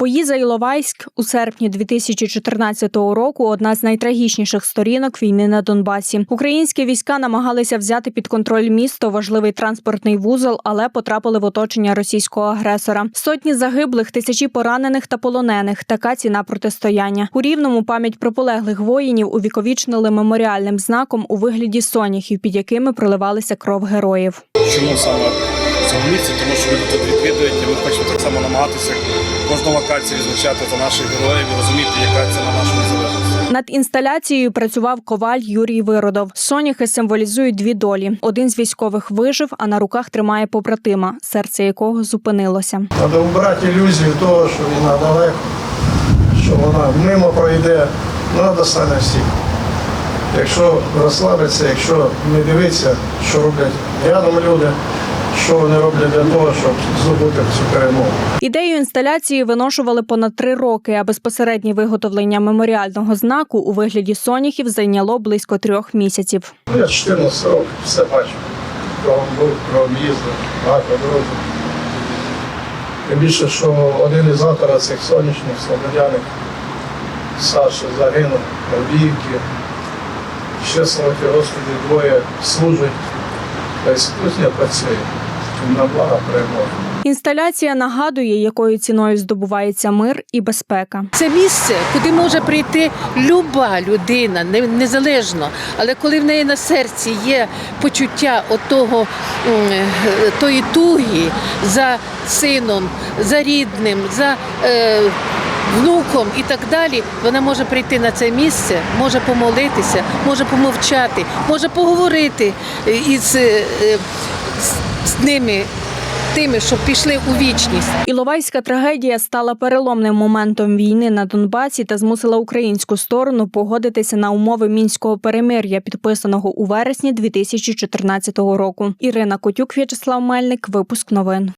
Поїза Іловайськ у серпні 2014 року одна з найтрагічніших сторінок війни на Донбасі. Українські війська намагалися взяти під контроль місто, важливий транспортний вузол, але потрапили в оточення російського агресора. Сотні загиблих, тисячі поранених та полонених. Така ціна протистояння. У рівному пам'ять про полеглих воїнів увіковічнили меморіальним знаком у вигляді соняхів, під якими проливалися кров героїв. Чому саме в цьому місці? Тому що люди тут відвідують, і ми хочемо так само намагатися кожну локацію відзначати за наших героїв і розуміти, яка ціна нашої незалежності. Над інсталяцією працював коваль Юрій Виродов. Соняхи символізують дві долі. Один з військових вижив, а на руках тримає побратима, серце якого зупинилося. Треба убрати ілюзію того, що війна далеко, що вона мимо пройде, вона достане всіх. Якщо розслабитися, якщо не дивитися, що роблять рядом люди, що вони роблять для того, щоб здобути цю перемогу. Ідею інсталяції виношували понад три роки, а безпосереднє виготовлення меморіального знаку у вигляді соняхів зайняло близько трьох місяців. Ну, я 14 років все бачу. Кругом був, їздив, багато друзів. Тим більше, що один із авторів цих сонячних слободяник Саша загинув в Авдіївці. Ще слава Господи, двоє служать. Тобто кузня працює. На благо перемоги. Інсталяція нагадує, якою ціною здобувається мир і безпека. Це місце, куди може прийти люба людина, незалежно. Але коли в неї на серці є почуття отого, е, тої туги за сином, за рідним, за е, внуком і так далі, вона може прийти на це місце, може помолитися, може помовчати, може поговорити е, із е, ними, тими, що пішли у вічність. Іловайська трагедія стала переломним моментом війни на Донбасі та змусила українську сторону погодитися на умови мінського перемир'я, підписаного у вересні 2014 року. Ірина Котюк, В'ячеслав Мельник, випуск новин.